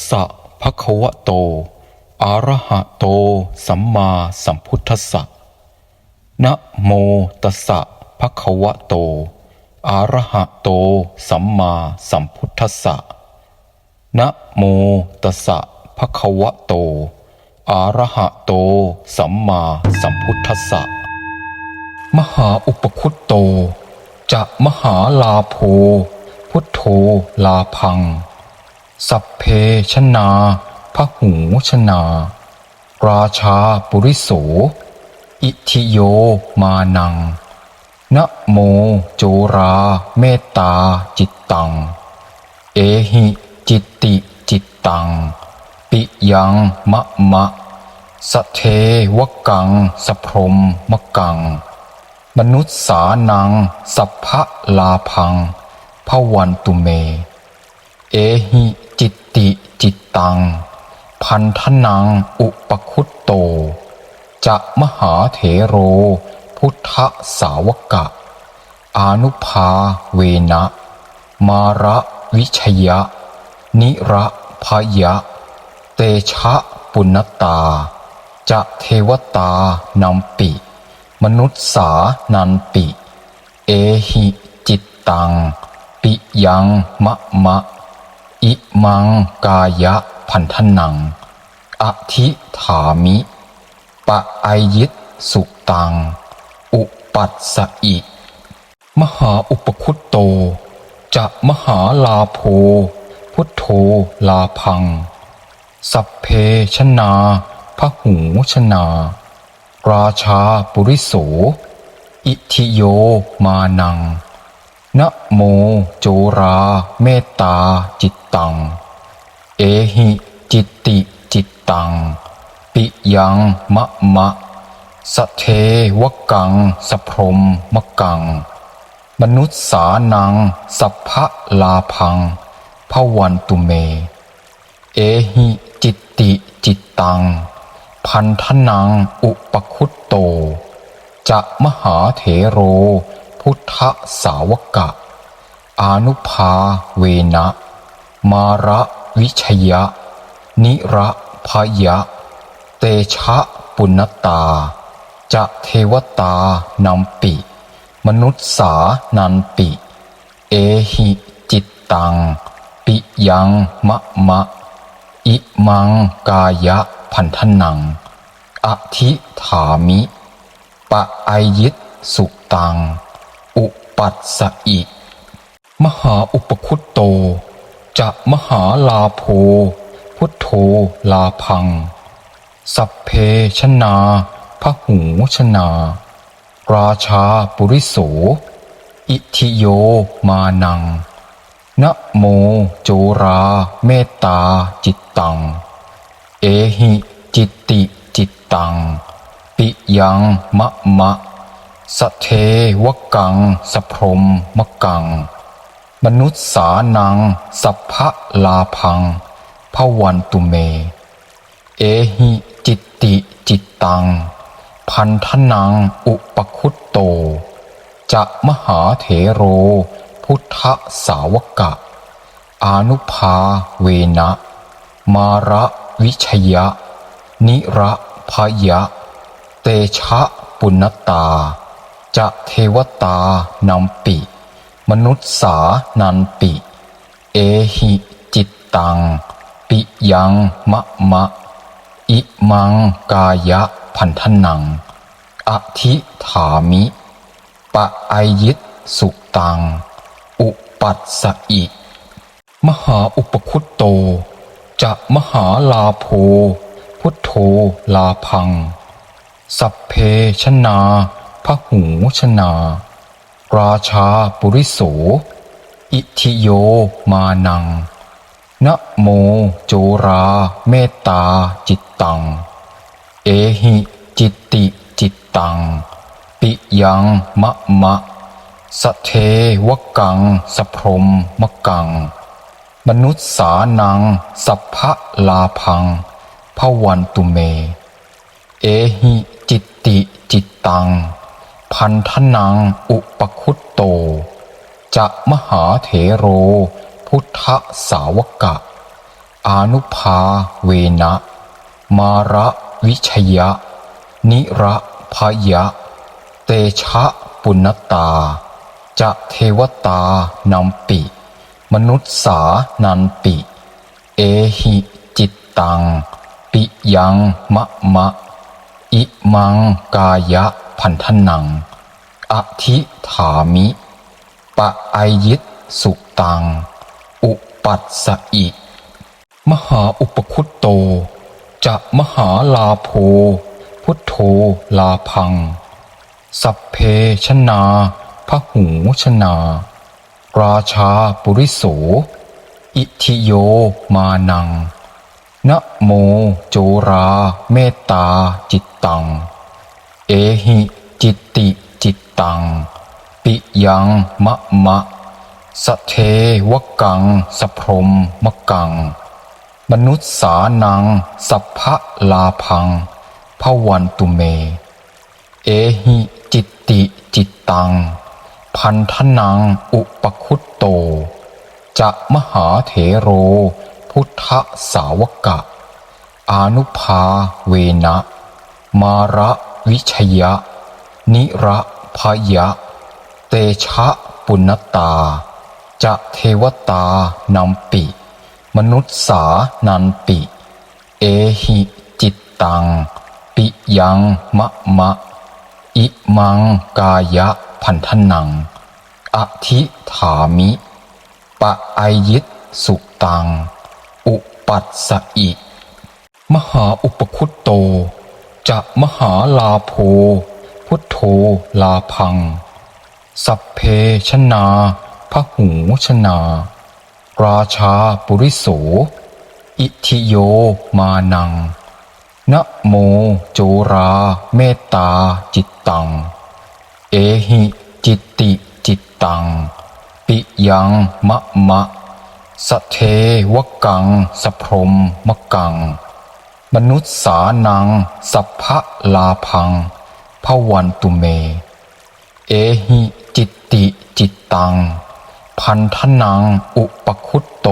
ตัสสะภะคะวะโต อะระหะโต สัมมาสัมพุทธัสสะนะโมตัสสะภะคะวะโต อะระหะโต สัมมาสัมพุทธัสสะนะโมตัสสะภะคะวะโต อะระหะโต สัมมาสัมพุทธัสสะ มหาอุปคุตโต จะมหาลาโภ พุทโธลาพัง สัพเพชนาพหูชนา ราชาปุริโส อิทิโยมานัง นะโมโจราเมตตาจิตตัง เอหิจิตติจิตตัง ปิยังมะมะสะเทวกังสะพรหมมกัง มนุษย์สานัง สัพพะลาพังพวันตุเม เอหิจิตติจิตตัง พันธนังอุปคุตโต จะมหาเถโร พุทธสาวกะ อนุภาเวนะ มาระวิชยะ นิระพยะ เตชะปุณตา จะเทวตานำปิ มนุษย์สานันปิ เอหิจิตตัง ปิยังมะมะ อิมังกายะพันธนัง อธิถามิ ปะไอยิตสุตัง อุปัสสอิ มหาอุปคุตโต จะมหาลาโภ พุทโธลาพัง สัพเพชนาพหูชนา ราชาปุริโส อิทิโยมานัง นะโมโจราเมตตาจิตตัง เอหิจิตติจิตตัง ปิยังมะมะสะเทวกังสพรหมมกัง มนุษย์สานังสัพพะลาพังพวันตุเม เอหิจิตติจิตตัง พันธนังอุปคุตโต จะมหาเถโร พุทธสาวกะ อนุภาเวนะ มาระวิชยะ นิระพยะ เตชะปุณตา จะเทวตานำปิ มนุษย์สานันปิ เอหิจิตตัง ปิยังมะมะ อิมังกายะพันธนัง อธิถามิ ปะไอยิตสุตัง อุปัสสอิ มหาอุปคุตโต จะมหาลาโภ พุทโธลาพัง สัพเพชนาพระหูชนา ราชาปุริโส อิทิโยมานัง นะโมโจราเมตตาจิตตัง เอหิจิตติจิตตัง ปิยังมะมะ สเทวกัง สพรมมกัง มนุษย์สานัง สัพพะลาพังพวันตุเม เอหิจิตติจิตตัง พันธนังอุปคุตโต จะมหาเถโร พุทธสาวกะ อนุภาเวนะ มาระวิชยะ นิระพยะ เตชะปุณตา จะเทวตานำปิ มนุษย์สานันปิ เอหิจิตตัง ปิยังมะมะ อิมังกายะพันธนัง อธิถามิ ปะไอยิตสุตัง อุปัสสอิ มหาอุปคุตโต จะมหาลาโภพุทโธลาพัง สัพเพชนา พหูชนา ราชาปุริโส อิทิโยมานัง นะโมโจราเมตตาจิตตัง เอหิจิตติจิตตัง ปิยังมะมะสะเทวกังสะพรมมกัง มนุษย์สานัง สัพพะลาพังพวันตุเม เอหิจิตติจิตตัง พันธนังอุปคุตโต จะมหาเถโร พุทธสาวกะ อนุภาเวนะ มาระวิชยะ นิระพยะ เตชะปุณตา จะเทวตานำปิ มนุษสานันปิ เอหิจิตตัง ปิยังมะมะ อิมังกายะ พันธนัง อธิถามิ ปะไอยิตสุตัง อุปัสสอิ มหาอุปคุตโต จะมหาลาโภ พุทโธลาพัง สัพเพชนาพหูชนา ราชาปุริโส อิทิโยมานังนะโมโจราเมตตาจิตตัง เอหิจิตติจิตตัง ปิยังมะมะสะเทวกังสพรหมมกัง มนุษสานังสัพพะลาพังพวันตุเม เอหิจิตติจิตตัง พันธนังอุปคุตโต จะมหาเถโร พุทธสาวกะ อนุภาเวนะ มาระ วิชยะ นิระพยะ เตชะปุณตา จะเทวตานำปิ มนุษสานันปิ เอหิจิตตัง ปิยังมะมะ อิมังกายะพันธนัง อธิถามิ ปะไอยิตสุตัง อุปัสสอิ มหาอุปคุตโต จะมหาลาโภพุทโธลาพัง สัพเพชนาพระหูชนา ราชาปุริโส อิทิโยมานังนะโมโจราเมตตาจิตตัง เอหิจิตติจิตตัง ปิยังมะมะสะเทวกังสพรหมมกัง มนุษสานัง สัพพะลาพังพวันตุเม เอหิจิตติจิตตัง พันธนังอุปคุตโต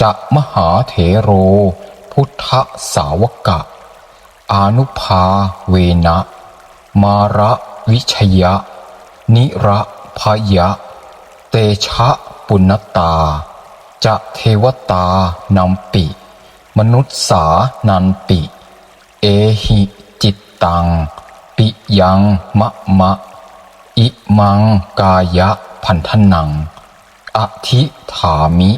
จะมหาเถโร พุทธสาวกะ อนุภาเวนะ มาระวิชยะ นิระพยะ เตชะปุณตา จะเทวตานำปิ มนุษสานันปิเอหิจิตตัง ปิยังมะมะ อิมังกายะพันธนัง อธิถามิ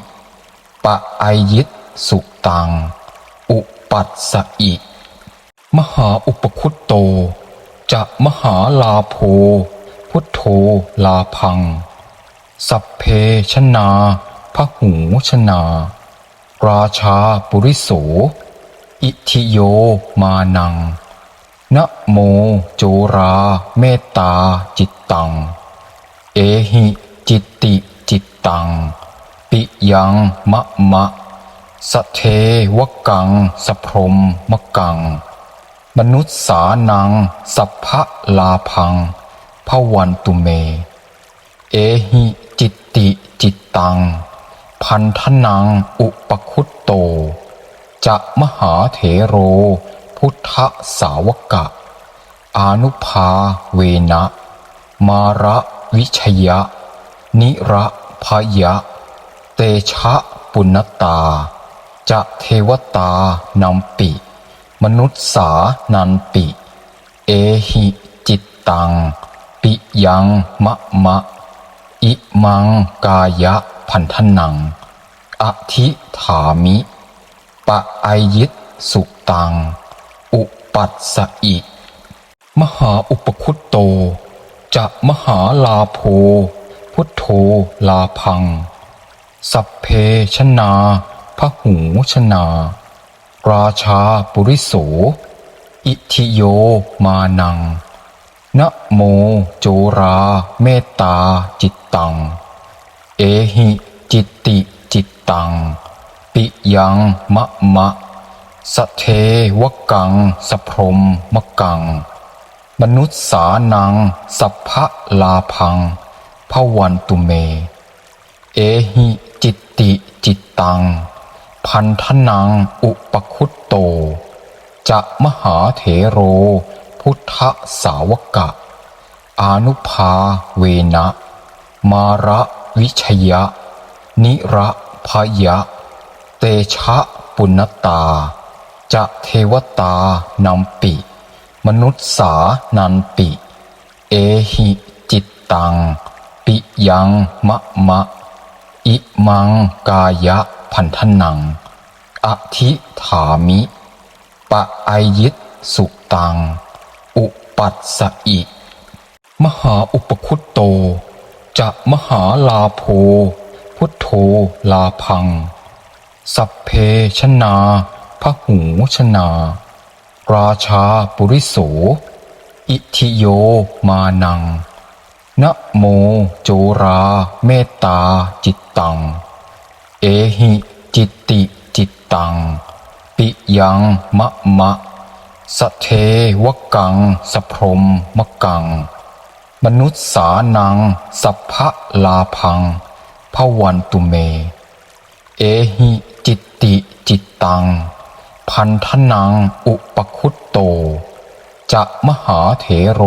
ปะไอยิตสุตัง อุปัสสอิ มหาอุปคุตโต จะมหาลาโภพุทโธลาพัง สัพเพชนาพหูชนา ราชาปุริโส อิทิโยมานัง นะโมโจราเมตตาจิตตัง เอหิจิตติจิตตัง ปิยังมะมะสะเทวกังสพรมมกัง มนุษสานังสัพพะลาพังพวันตุเม เอหิจิตติจิตตัง พันธนังอุปคุตโต จะมหาเถโร พุทธสาวกะ อนุภาเวนะ มาระวิชยะ นิระพยะ เตชะปุณตา จะเทวตานำปิ มนุษสานันปิ เอหิจิตตัง ปิยังมะมะ อิมังกายะ พันธนัง อธิถามิ ปะไอยิตสุตัง อุปัสสอิ มหาอุปคุตโต จะมหาลาโภพุทโธลาพัง สัพเพชนาพหูชนา ราชาปุริโส อิทิโยมานังนะโมโจราเมตตาจิตตัง เอหิจิตติจิตตัง ปิยังมะมะสะเทวกังสพรมมกัง มนุษสานังสัพพะลาพังพวันตุเม เอหิจิตติจิตตัง พันธนังอุปคุตโต จะมหาเถโร พุทธสาวกะ อนุภาเวนะ มาระ วิชยะ นิระพยะ เตชะปุณตา จะเทวตานำปิ มนุษสานันปิ เอหิจิตตัง ปิยังมะมะ อิมังกายะพันธนัง อธิถามิ ปะไอยิตสุตัง อุปัสสอิ มหาอุปคุตโต จะมหาลาโภพุทโธลาพัง สัพเพชนาพระหูชนา ราชาปุริโส อิทิโยมานัง นะโมโจราเมตตาจิตตัง เอหิจิตติจิตตัง ปิยังมะมะสะเทวกังสะพรหมมกัง มนุษย์สานัง สัพพะลาพังพวันตุเม เอหิจิตติจิตตัง พันธนังอุปคุตโต จะมหาเถโร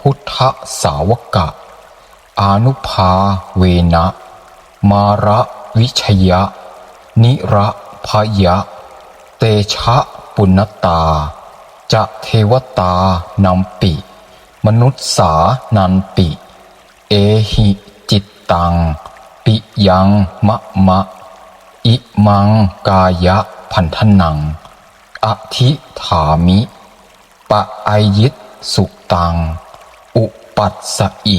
พุทธสาวกะ อนุภาเวนะ มาระวิชยะ นิระพยะ เตชะปุณตา จะเทวตานำปิ มนุษย์สานันปิเอหิจิตตัง ปิยังมะมะ อิมังกายะพันธนัง อธิถามิปะไอยิตสุตัง อุปัสสอิ